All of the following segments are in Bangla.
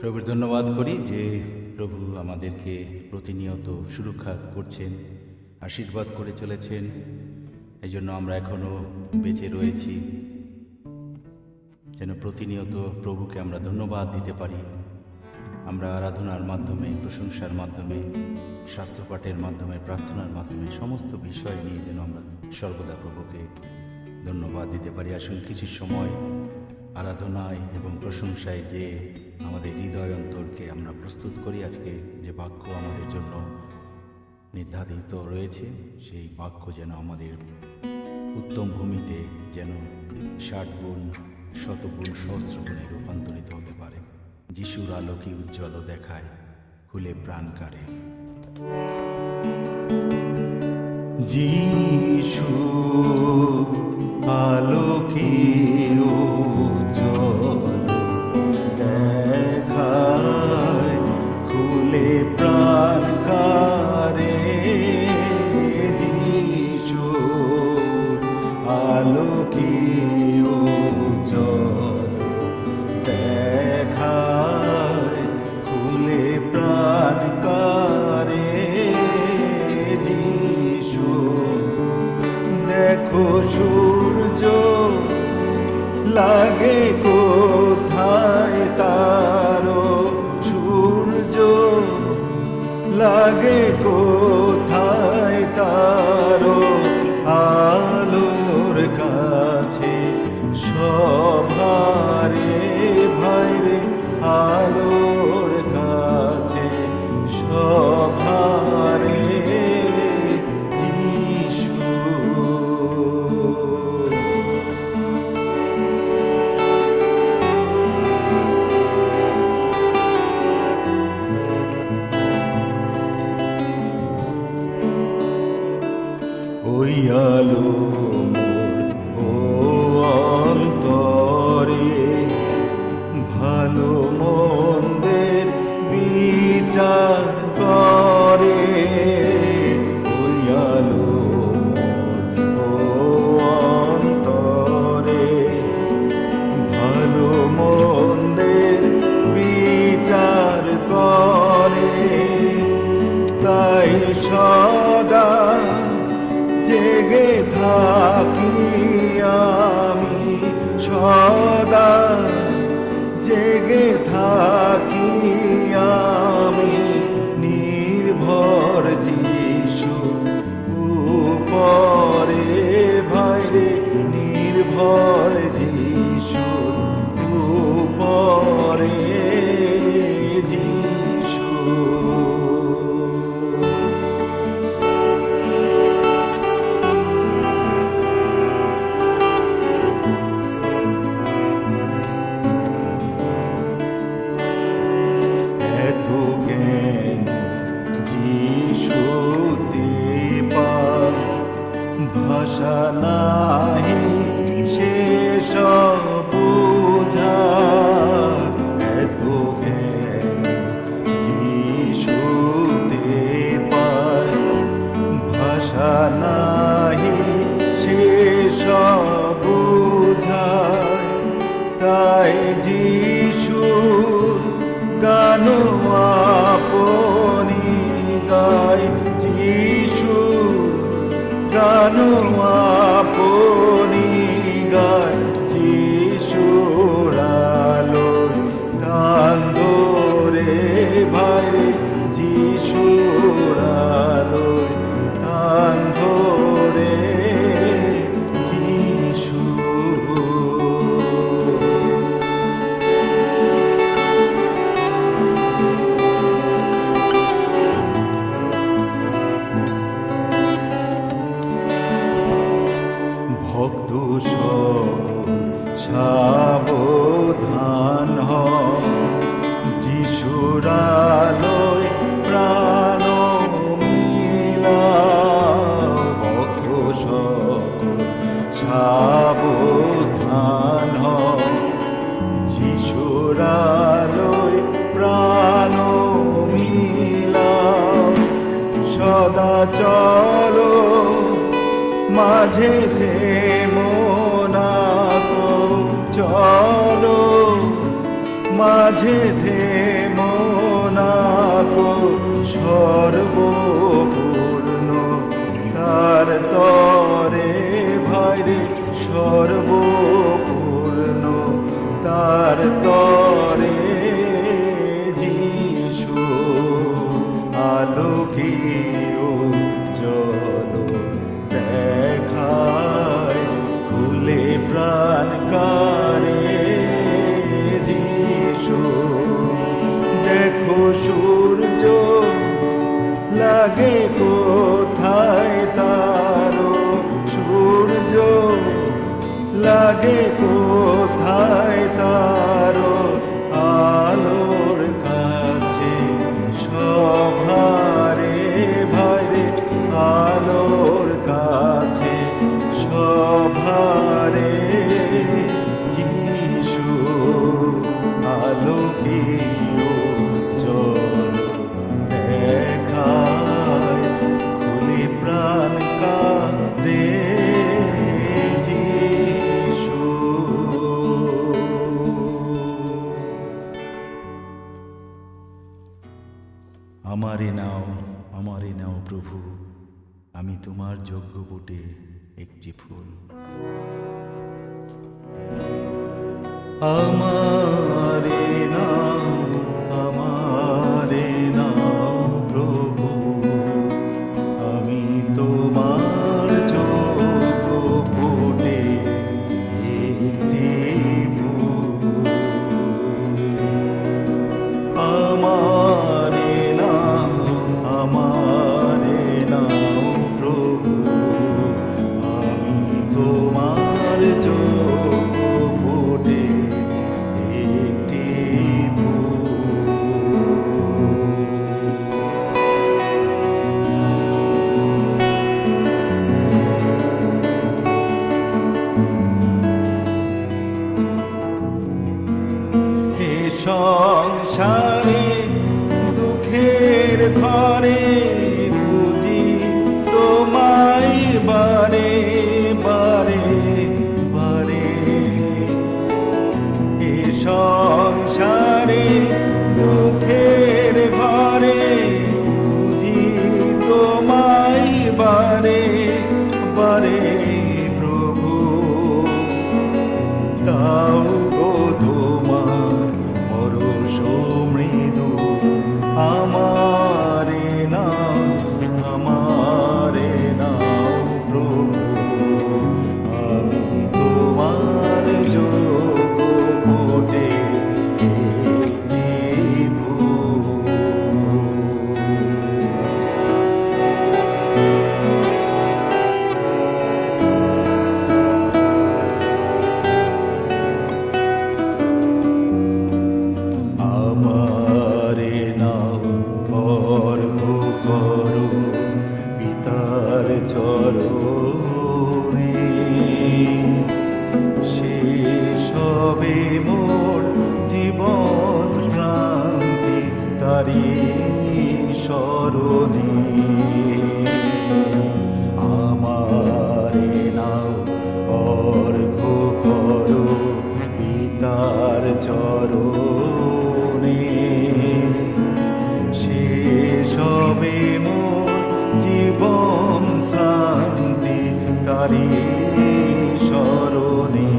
প্রভুর ধন্যবাদ করি যে প্রভু আমাদেরকে প্রতিনিয়ত সুরক্ষা করছেন, আশীর্বাদ করে চলেছেন। এই জন্য আমরা এখনও বেঁচে রয়েছি। যেন প্রতিনিয়ত প্রভুকে আমরা ধন্যবাদ দিতে পারি। আমরা আরাধনার মাধ্যমে, প্রশংসার মাধ্যমে শাস্ত্রপাঠের মাধ্যমে, প্রার্থনার মাধ্যমে সমস্ত বিষয় নিয়ে যেন আমরা সর্বদা প্রভুকে ধন্যবাদ দিতে পারি। আসুন কিছু সময় আরাধনায় এবং প্রশংসায় যে আমাদের হৃদয় অন্তরকে আমরা প্রস্তুত করি আজকে যে বাক্য আমাদের জন্য নির্ধারিত রয়েছে, সেই বাক্য যেন আমাদের উত্তম ভূমিতে যেন ষাট গুণ শতগুণ সহস্র গুণে রূপান্তরিত হতে পারে। যিশুর আলোকে উজ্জ্বল দেখায়, খুলে প্রাণ কারে যিশু আলোকে উজ্জ্বল করে ওই আলো ও অন্তরে। ভালো বিচার করে, তাই সদা জেগে থাকি আমি। সদা জেগে থাকি Sana. थे কোথায় তারো সূর্য লাগে কো আমারে নাও আমারে নাও প্রভু। আমি তোমার যোগ্য বটে একটি ফুল। আমার সংসারে স্মরণে আমারে নাও অর্ঘ কর পিতার চরণে। শেষ হবে জীবন শান্তি তারি স্মরণে।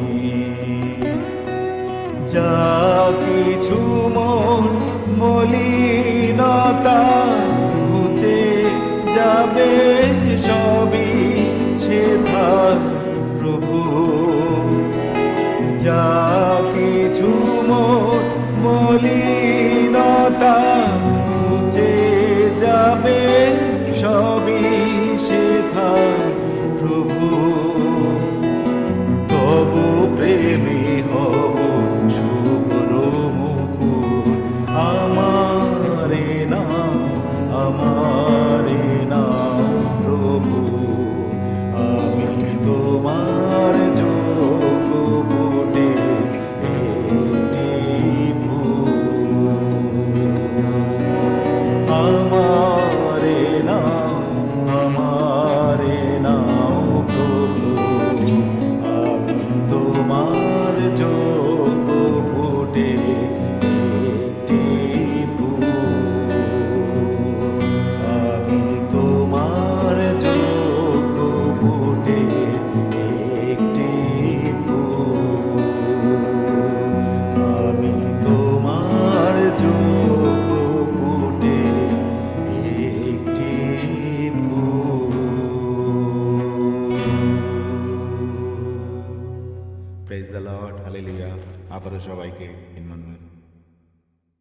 যা কিছু মন মলিন যা কিছু মোর মলিনতা মুছে যাবে সবই সে প্রভু। তবু প্রেমী হব শুভ্র মুকু আমার নাম, আমার সবাইকে।